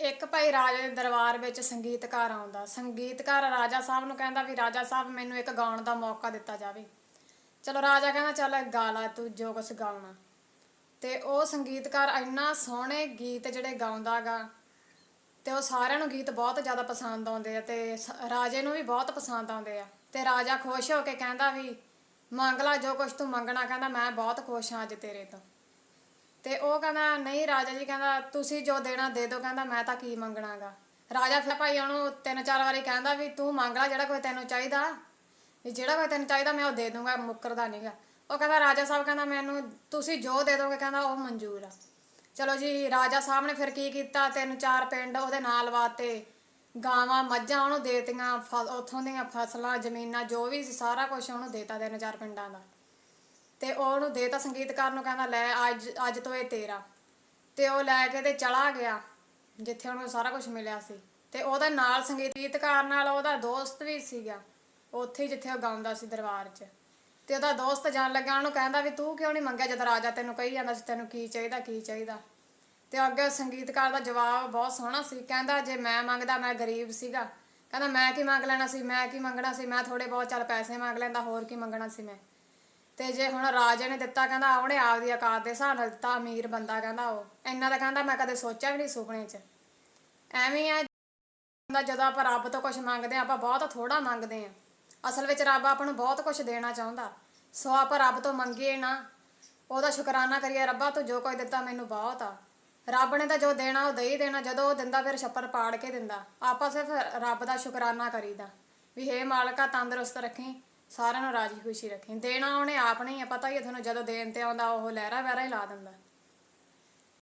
ਇੱਕ ਭਾਈ ਰਾਜੇ ਦੇ ਦਰਬਾਰ ਵਿੱਚ ਸੰਗੀਤਕਾਰ ਆਉਂਦਾ। ਸੰਗੀਤਕਾਰ ਰਾਜਾ ਸਾਹਿਬ ਨੂੰ ਕਹਿੰਦਾ ਵੀ ਰਾਜਾ ਸਾਹਿਬ, ਮੈਨੂੰ ਇੱਕ ਗਾਉਣ ਦਾ ਮੌਕਾ ਦਿੱਤਾ ਜਾਵੇ। ਚਲੋ ਰਾਜਾ ਕਹਿੰਦਾ, ਚੱਲ ਗਾ ਲਾ ਤੂੰ ਜੋ ਕੁਛ ਗਾਉਣਾ। ਤੇ ਉਹ ਸੰਗੀਤਕਾਰ ਇੰਨਾ ਸੋਹਣੇ ਗੀਤ ਜਿਹੜੇ ਗਾਉਂਦਾਗਾ ਤੇ ਉਹ ਸਾਰਿਆਂ ਨੂੰ ਗੀਤ ਬਹੁਤ ਜ਼ਿਆਦਾ ਪਸੰਦ ਆਉਂਦੇ ਆ, ਤੇ ਸ- ਰਾਜੇ ਨੂੰ ਵੀ ਬਹੁਤ ਪਸੰਦ ਆਉਂਦੇ ਆ। ਤੇ ਰਾਜਾ ਖੁਸ਼ ਹੋ ਕੇ ਕਹਿੰਦਾ ਵੀ, ਮੰਗ ਲਾ ਜੋ ਕੁਛ ਤੂੰ ਮੰਗਣਾ, ਕਹਿੰਦਾ ਮੈਂ ਬਹੁਤ ਖੁਸ਼ ਹਾਂ ਅੱਜ ਤੇਰੇ ਤੋਂ। ਤੇ ਉਹ ਕਹਿੰਦਾ, ਨਹੀਂ ਰਾਜਾ ਜੀ, ਕਹਿੰਦਾ, ਤੁਸੀਂ ਜੋ ਦੇਣਾ ਦੇ ਦਿਓ, ਕਹਿੰਦਾ, ਮੈਂ ਤਾਂ ਕੀ ਮੰਗਣਾਗਾ? ਰਾਜਾ ਫਿਰ ਭਾਈ ਉਹਨੂੰ ਤਿੰਨ ਚਾਰ ਵਾਰੀ ਕਹਿੰਦਾ ਵੀ, ਤੂੰ ਮੰਗ ਲੈ ਜਿਹੜਾ ਕੋਈ ਤੈਨੂੰ ਚਾਹੀਦਾ। ਵੀ ਜਿਹੜਾ ਕੋਈ ਤੈਨੂੰ ਚਾਹੀਦਾ ਮੈਂ ਉਹ ਦੇ ਦੂੰਗਾ, ਮੁੱਕਰਦਾ ਨਹੀਂਗਾ ਉਹ ਕਹਿੰਦਾ, ਰਾਜਾ ਸਾਹਿਬ ਕਹਿੰਦਾ, ਮੈਨੂੰ ਤੁਸੀਂ ਜੋ ਦੇ ਦੋਗੇ, ਕਹਿੰਦਾ, ਉਹ ਮਨਜ਼ੂਰ ਆ। ਚਲੋ ਜੀ, ਰਾਜਾ ਸਾਹਿਬ ਨੇ ਫਿਰ ਕੀ ਕੀਤਾ? ਤਿੰਨ ਚਾਰ ਪਿੰਡ ਉਹਦੇ ਨਾਲ ਵਾਤੇ, ਗਾਵਾਂ, ਮੱਝਾਂ ਉਹਨੂੰ ਦੇਤੀਆਂ, ਫ- ਉੱਥੋਂ ਦੀਆਂ ਫਸਲਾਂ, ਜ਼ਮੀਨਾਂ, ਜੋ ਵੀ ਸੀ, ਸਾਰਾ ਕੁਝ ਉਹਨੂੰ ਦੇਤਾ ਤਿੰਨ ਚਾਰ ਪਿੰਡਾਂ ਦਾ। ਤੇ ਉਹ ਉਹਨੂੰ ਦੇਤਾ ਸੰਗੀਤਕਾਰ ਨੂੰ ਕਹਿੰਦਾ, ਲੈ, ਅੱਜ ਅੱਜ ਤੋਂ ਇਹ ਤੇਰਾ। ਤੇ ਉਹ ਲੈ ਕੇ ਤੇ ਚਲਾ ਗਿਆ, ਜਿੱਥੇ ਉਹਨੂੰ ਸਾਰਾ ਕੁਝ ਮਿਲਿਆ ਸੀ। ਤੇ ਉਹਦੇ ਨਾਲ ਸੰਗੀਤਕਾਰ ਨਾਲ ਉਹਦਾ ਦੋਸਤ ਵੀ ਸੀਗਾ, ਉੱਥੇ ਹੀ ਜਿੱਥੇ ਉਹ ਗਾਉਂਦਾ ਸੀ ਦਰਬਾਰ 'ਚ। ਤੇ ਉਹਦਾ ਦੋਸਤ ਜਾਣ ਲੱਗਾ, ਉਹਨੂੰ ਕਹਿੰਦਾ ਵੀ ਤੂੰ ਕਿਉਂ ਨਹੀਂ ਮੰਗਿਆ ਜਦ ਰਾਜਾ ਤੈਨੂੰ ਕਹੀ ਜਾਂਦਾ ਸੀ, ਤੈਨੂੰ ਕੀ ਚਾਹੀਦਾ ਕੀ ਚਾਹੀਦਾ? ਤੇ ਅੱਗੇ ਸੰਗੀਤਕਾਰ ਦਾ ਜਵਾਬ ਬਹੁਤ ਸੋਹਣਾ ਸੀ, ਕਹਿੰਦਾ, ਜੇ ਮੈਂ ਮੰਗਦਾ, ਮੈਂ ਗਰੀਬ ਸੀਗਾ। ਕਹਿੰਦਾ, ਮੈਂ ਕੀ ਮੰਗ ਲੈਣਾ ਸੀ? ਮੈਂ ਕੀ ਮੰਗਣਾ ਸੀ? ਮੈਂ ਥੋੜੇ ਬਹੁਤ ਚੱਲ ਪੈਸੇ ਮੰਗ ਲੈਂਦਾ, ਹੋਰ ਕੀ ਮੰਗਣਾ ਸੀ ਮੈਂ? ਤੇ ਜੇ ਹੁਣ ਰਾਜੇ ਨੇ ਦਿੱਤਾ, ਕਹਿੰਦਾ ਉਹਨੇ ਆਪਦੀ ਔਕਾਤ ਦੇ ਹਿਸਾਬ ਨਾਲ ਦਿੱਤਾ, ਅਮੀਰ ਬੰਦਾ ਕਹਿੰਦਾ ਉਹ। ਇੰਨਾ ਤਾਂ ਕਹਿੰਦਾ ਮੈਂ ਕਦੇ ਸੋਚਿਆ ਵੀ ਨਹੀਂ ਸੁਪਨੇ 'ਚ। ਐਵੇਂ ਆ ਹੁੰਦਾ ਜਦੋਂ ਆਪਾਂ ਰੱਬ ਤੋਂ ਕੁਝ ਮੰਗਦੇ ਆ, ਆਪਾਂ ਬਹੁਤ ਥੋੜਾ ਮੰਗਦੇ ਆ। ਅਸਲ ਵਿੱਚ ਰੱਬ ਆਪਾਂ ਨੂੰ ਬਹੁਤ ਕੁਝ ਦੇਣਾ ਚਾਹੁੰਦਾ। ਸੋ ਆਪਾਂ ਰੱਬ ਤੋਂ ਮੰਗੀਏ ਨਾ, ਉਹਦਾ ਸ਼ੁਕਰਾਨਾ ਕਰੀਏ, ਰੱਬਾ ਤੂੰ ਜੋ ਕੋਈ ਦਿੱਤਾ ਮੈਨੂੰ ਬਹੁਤ ਆ। ਰੱਬ ਨੇ ਤਾਂ ਜੋ ਦੇਣਾ, ਉਹ ਦੇ ਹੀ ਦੇਣਾ, ਜਦੋਂ ਉਹ ਦਿੰਦਾ ਫਿਰ ਛੱਪਰ ਪਾੜ ਕੇ ਦਿੰਦਾ। ਆਪਾਂ ਸਿਰਫ ਰੱਬ ਦਾ ਸ਼ੁਕਰਾਨਾ ਕਰੀਦਾ। ਵੀ ਹੇ ਮਾਲਕਾ, ਤੰਦਰੁਸਤ ਰੱਖੀ। ਸਾਰਿਆਂ ਨੂੰ ਰਾਜੀ ਖੁਸ਼ੀ ਰੱਖੀ। ਦੇਣਾ ਉਹਨੇ ਆਪ ਨਹੀਂ ਆ ਪਤਾ ਹੀ ਆ ਤੁਹਾਨੂੰ ਜਦੋਂ ਦੇਣ ਤੇ ਆਉਂਦਾ ਉਹ ਲਹਿਰਾ ਵਹਿਰਾ ਹੀ ਲਾ ਦਿੰਦਾ।